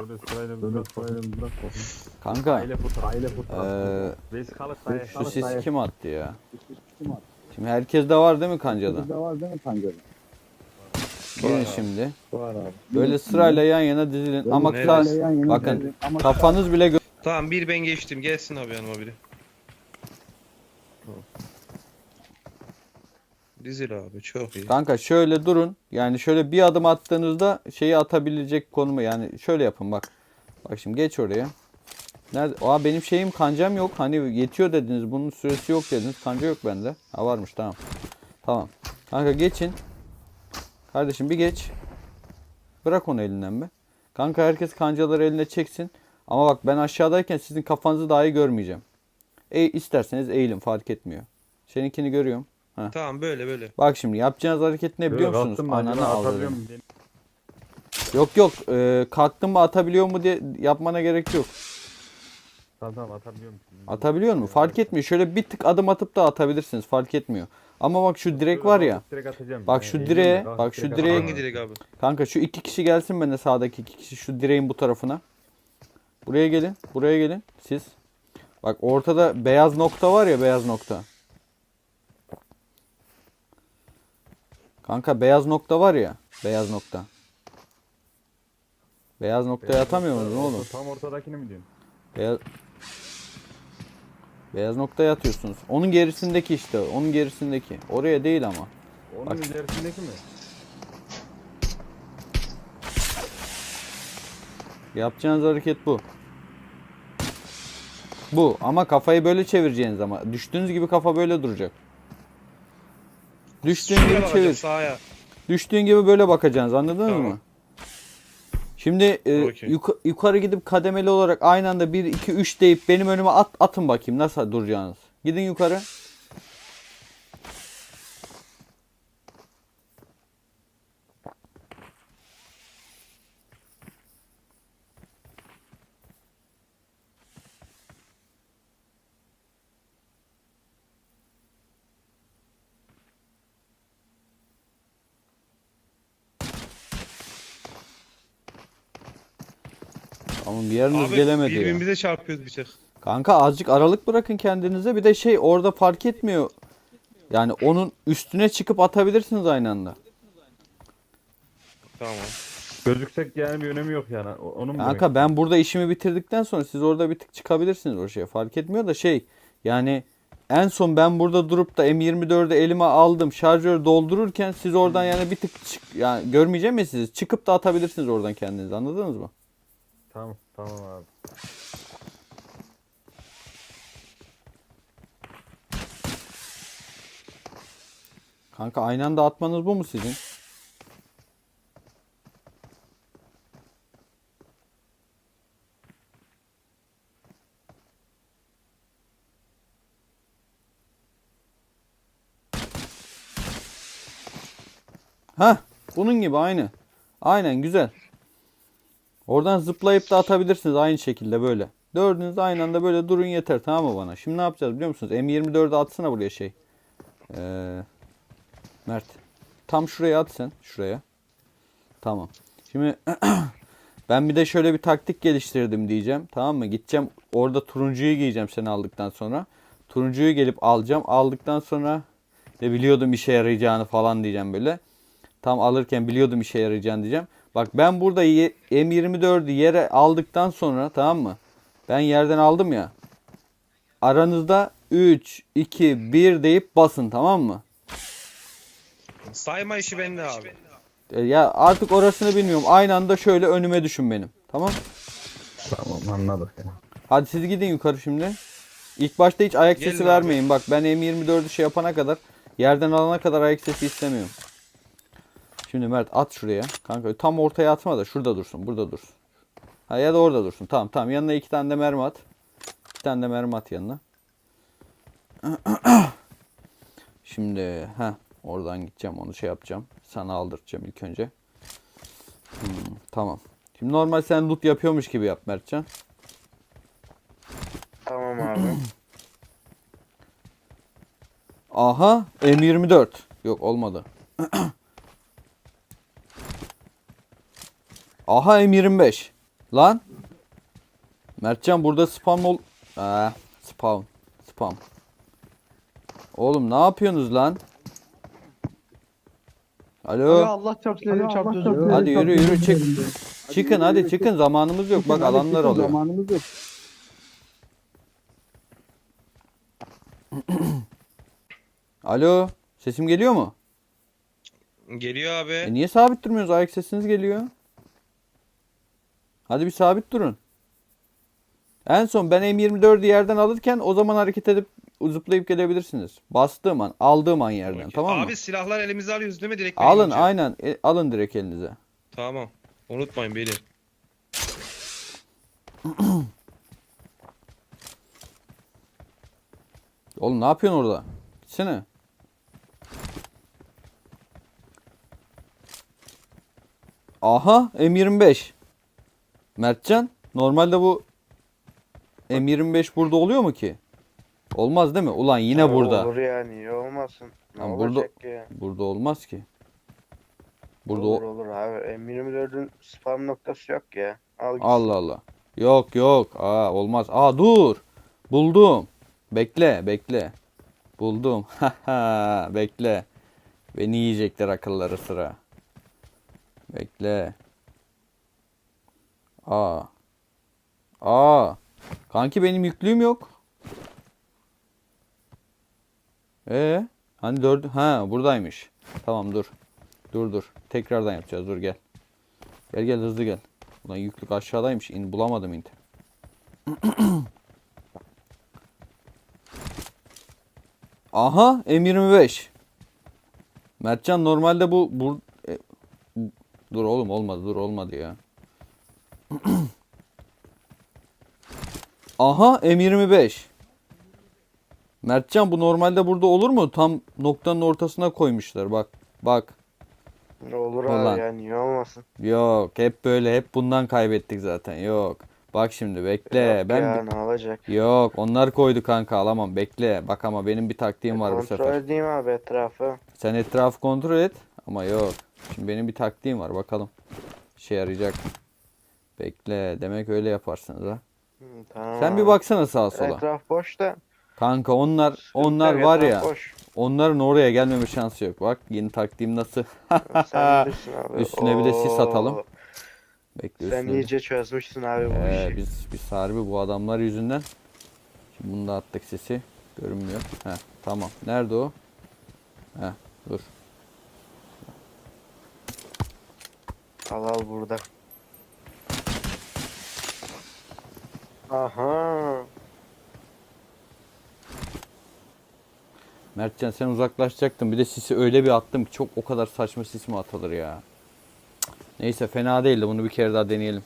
Böyle sırayla bir bırak sırayla bir bırak bakayım. Kanka Aile fotoğrafı. Aile eee Reis kalıp dayı. şu sisi kim attı ya? Şimdi herkes de var değil mi kancada? Da var değil mi kancada? Gelin şimdi. Var abi. Böyle sırayla yan yana dizilin ama Neresi? yan yana bakın ama kafanız bile gö- Tamam bir ben geçtim. Gelsin abi yanıma biri. Dizil abi çok iyi. Kanka şöyle durun. Yani şöyle bir adım attığınızda şeyi atabilecek konumu yani şöyle yapın bak. Bak şimdi geç oraya. Nerede? Aa benim şeyim kancam yok. Hani yetiyor dediniz. Bunun süresi yok dediniz. Kanca yok bende. Ha varmış tamam. Tamam. Kanka geçin. Kardeşim bir geç. Bırak onu elinden be. Kanka herkes kancaları eline çeksin. Ama bak ben aşağıdayken sizin kafanızı dahi görmeyeceğim. E, isterseniz eğilin fark etmiyor. Seninkini görüyorum. Tamam böyle böyle. Bak şimdi yapacağınız hareket ne biliyor musunuz? Kalktım ben Ananı acaba atabiliyor muyum? Yok yok. E, kalktın mı atabiliyor mu diye yapmana gerek yok. Tamam tamam atabiliyor musun? Atabiliyor mu? Fark etmiyor. Şöyle bir tık adım atıp da atabilirsiniz. Fark etmiyor. Ama bak şu direk var ya. Direkt atacağım. Bak şu eğildim direğe, bak şu direkt direğe-. Hangi direk abi? Kanka şu iki kişi gelsin bana sağdaki iki kişi şu direğin bu tarafına. Buraya gelin. Buraya gelin. Siz. Bak ortada beyaz nokta var ya beyaz nokta. Kanka beyaz nokta var ya. Beyaz nokta. Beyaz noktaya atamıyor musun oğlum? Tam ortadakini mi diyorsun? Beyaz Beyaz noktaya atıyorsunuz. Onun gerisindeki işte. Onun gerisindeki. Oraya değil ama. Onun Bak. ilerisindeki mi? Yapacağınız hareket bu. Bu ama kafayı böyle çevireceğiniz ama düştüğünüz gibi kafa böyle duracak. Düştüğün Şuraya gibi bakacağım çevir. sağa. Düştüğün gibi böyle bakacaksınız anladınız Tamam. mı? Şimdi e, Okey. yuka- yukarı gidip kademeli olarak aynı anda 1 2 3 deyip benim önüme at atın bakayım nasıl duracağınız. Gidin yukarı. Ama bir yeriniz Abi gelemedi ya. birbirimize çarpıyoruz bir tek. Kanka azıcık aralık bırakın kendinize. Bir de şey orada fark etmiyor. Yani onun üstüne çıkıp atabilirsiniz aynı anda. Tamam. Gözüksek yani bir önemi yok yani. O- Onun mu demek? Kanka ben burada işimi bitirdikten sonra siz orada bir tık çıkabilirsiniz o şeye. Fark etmiyor da şey yani en son ben burada durup da M24'ü elime aldım. Şarjör doldururken siz oradan yani bir tık çık yani görmeyeceğim ya sizi. Çıkıp da atabilirsiniz oradan kendinizi. Anladınız mı? Tamam tamam abi. Kanka aynı anda atmanız bu mu sizin? Ha, bunun gibi aynı. Aynen güzel. Oradan zıplayıp da atabilirsiniz aynı şekilde böyle. Dördünüz aynı anda böyle durun yeter tamam mı bana? Şimdi ne yapacağız biliyor musunuz? M24'ü atsana buraya şey. Ee, Mert. Tam şuraya at sen. Şuraya. Tamam. Şimdi ben bir de şöyle bir taktik geliştirdim diyeceğim. Tamam mı? Gideceğim orada turuncuyu giyeceğim seni aldıktan sonra. Turuncuyu gelip alacağım. Aldıktan sonra de biliyordum işe yarayacağını falan diyeceğim böyle. Tam alırken biliyordum işe yarayacağını diyeceğim. Bak ben burada ye- M24'ü yere aldıktan sonra tamam mı? Ben yerden aldım ya. Aranızda 3, 2, 1 deyip basın tamam mı? Sayma işi bende abi. E, Ya artık orasını bilmiyorum. Aynı anda şöyle önüme düşün benim. Tamam? Tamam anladık. Hadi siz gidin yukarı şimdi. İlk başta hiç ayak Gelin sesi abi. vermeyin. Bak ben M24'ü şey yapana kadar yerden alana kadar ayak sesi istemiyorum. Şimdi Mert at şuraya. Kanka tam ortaya atma da şurada dursun. Burada dursun. Ha ya da orada dursun. Tamam tamam. Yanına iki tane de mermi at. İki tane de mermi at yanına. Şimdi ha oradan gideceğim onu şey yapacağım. Sana aldıracağım ilk önce. Hmm, tamam. Şimdi normal sen loot yapıyormuş gibi yap Mertcan. Tamam abi. Aha M24. Yok olmadı. Aha M25. Lan. Mertcan burada spam ol... Aa, spam. Spam. Oğlum ne yapıyorsunuz lan? Alo. Allah çarpsın dedim çarptı Hadi yürü yürü çık. Çıkın hadi çıkın zamanımız yok. Bak alanlar oluyor. Zamanımız yok. Alo. Sesim geliyor mu? Geliyor abi. E niye sabit durmuyorsunuz? Ayak sesiniz geliyor. Hadi bir sabit durun. En son ben M24'ü yerden alırken o zaman hareket edip zıplayıp gelebilirsiniz. Bastığım an, aldığım an yerden tamam mı? Abi silahlar elimize alıyoruz değil mi direkt? alın verince? aynen e, alın direkt elinize. Tamam. Unutmayın beni. Oğlum ne yapıyorsun orada? Gitsene. Aha M25. Mertcan normalde bu M25 burada oluyor mu ki? Olmaz değil mi? Ulan yine Ya burada. Olur yani iyi olmasın. Ne Lan burada- olacak ya? Burada olmaz ki. Burada olur o- olur abi. M24'ün spam noktası yok ya. Al gitsin. Allah Allah. Yok yok. Aa olmaz. Aa dur. Buldum. Bekle bekle. Buldum. Haha bekle. Beni yiyecekler akılları sıra. Bekle. Aa. Aa. Kanki benim yüklüğüm yok. Ee, hani dördü ha buradaymış. Tamam dur. Dur dur. Tekrardan yapacağız. Dur gel. Gel gel hızlı gel. Ulan yüklük aşağıdaymış. İn bulamadım inti. Aha M25. Mertcan normalde bu bur e, bu- dur oğlum olmadı dur olmadı ya. Aha M25. Mertcan bu normalde burada olur mu? Tam noktanın ortasına koymuşlar bak. Bak. Olur Ulan. abi ya niye olmasın? Yok hep böyle hep bundan kaybettik zaten. Yok. Bak şimdi bekle. Yok ben ya ne olacak? Yok onlar koydu kanka alamam bekle. Bak ama benim bir taktiğim var bu Kontrol sefer. edeyim abi etrafı. Sen etrafı kontrol et ama yok. Şimdi benim bir taktiğim var bakalım. İşe yarayacak. Bekle demek öyle yaparsınız ha. Hı, tamam Sen bir baksana sağa sola. Etraf boş da. Kanka onlar sıkıntı onlar var ya. Boş. Onların oraya gelmeme şansı yok. Bak yeni taktiğim nasıl? Sen. Üstüne bir de sis atalım. Oo, Bekle Sen üstüne iyice çözmüşsün abi bu Ee, işi. biz biz harbi bu adamlar yüzünden. Şimdi bunu da attık sesi. Görünmüyor. Heh, tamam. Nerede o? Heh, dur. Al al burada. Aha. Mertcan sen uzaklaşacaktın. Bir de sisi öyle bir attım ki çok o kadar saçma sis mi atılır ya. Neyse fena değildi. Bunu bir kere daha deneyelim.